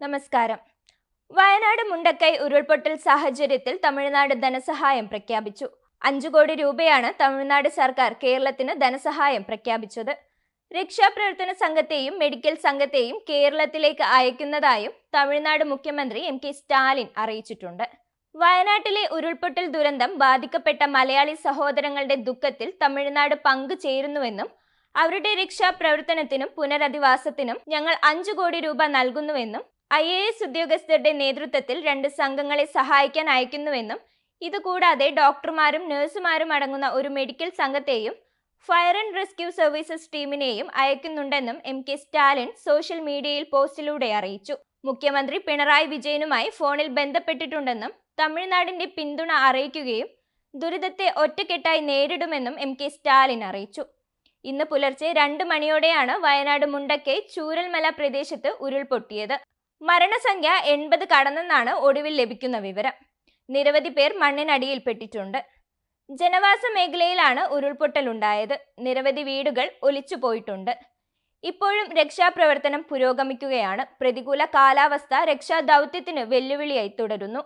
നമസ്കാരം. വയനാട് മുണ്ടക്കൈ ഉരുൾപൊട്ടൽ സാഹചര്യത്തിൽ തമിഴ്നാട് ധനസഹായം പ്രഖ്യാപിച്ചു. അഞ്ചു കോടി രൂപയാണ് തമിഴ്നാട് സർക്കാർ കേരളത്തിന് ധനസഹായം പ്രഖ്യാപിച്ചത്. രക്ഷാപ്രവർത്തന സംഘത്തെയും മെഡിക്കൽ സംഘത്തെയും കേരളത്തിലേക്ക് അയക്കുന്നതായും തമിഴ്നാട് മുഖ്യമന്ത്രി എം കെ സ്റ്റാലിൻ അറിയിച്ചിട്ടുണ്ട്. വയനാട്ടിലെ ഉരുൾപൊട്ടൽ ദുരന്തം ബാധിക്കപ്പെട്ട മലയാളി സഹോദരങ്ങളുടെ ദുഃഖത്തിൽ തമിഴ്നാട് പങ്കുചേരുന്നുവെന്നും അവരുടെ രക്ഷാപ്രവർത്തനത്തിനും പുനരധിവാസത്തിനും ഞങ്ങൾ അഞ്ചു കോടി രൂപ നൽകുന്നുവെന്നും ഐ എ എസ് ഉദ്യോഗസ്ഥരുടെ നേതൃത്വത്തിൽ രണ്ട് സംഘങ്ങളെ സഹായിക്കാൻ അയക്കുന്നുവെന്നും ഇതുകൂടാതെ ഡോക്ടർമാരും നഴ്സുമാരും അടങ്ങുന്ന ഒരു മെഡിക്കൽ സംഘത്തെയും ഫയർ ആൻഡ് റെസ്ക്യൂ സർവീസസ് ടീമിനെയും അയക്കുന്നുണ്ടെന്നും എം കെ സ്റ്റാലിൻ സോഷ്യൽ മീഡിയയിൽ പോസ്റ്റിലൂടെ അറിയിച്ചു. മുഖ്യമന്ത്രി പിണറായി വിജയനുമായി ഫോണിൽ ബന്ധപ്പെട്ടിട്ടുണ്ടെന്നും തമിഴ്നാടിന്റെ പിന്തുണ അറിയിക്കുകയും ദുരിതത്തെ ഒറ്റക്കെട്ടായി നേരിടുമെന്നും എം കെ സ്റ്റാലിൻ അറിയിച്ചു. ഇന്ന് പുലർച്ചെ രണ്ട് മണിയോടെയാണ് വയനാട് മുണ്ടക്കൈ ചൂരൽമല പ്രദേശത്ത് ഉരുൾപൊട്ടിയത്. മരണസംഖ്യ എൺപത് കടന്നെന്നാണ് ഒടുവിൽ ലഭിക്കുന്ന വിവരം. നിരവധി പേർ മണ്ണിനടിയിൽപ്പെട്ടിട്ടുണ്ട് ജനവാസ മേഖലയിലാണ് ഉരുൾപൊട്ടൽ ഉണ്ടായത്. നിരവധി വീടുകൾ ഒലിച്ചു പോയിട്ടുണ്ട്. ഇപ്പോഴും രക്ഷാപ്രവർത്തനം പുരോഗമിക്കുകയാണ്. പ്രതികൂല കാലാവസ്ഥ രക്ഷാദൗത്യത്തിന് വെല്ലുവിളിയായി തുടരുന്നു.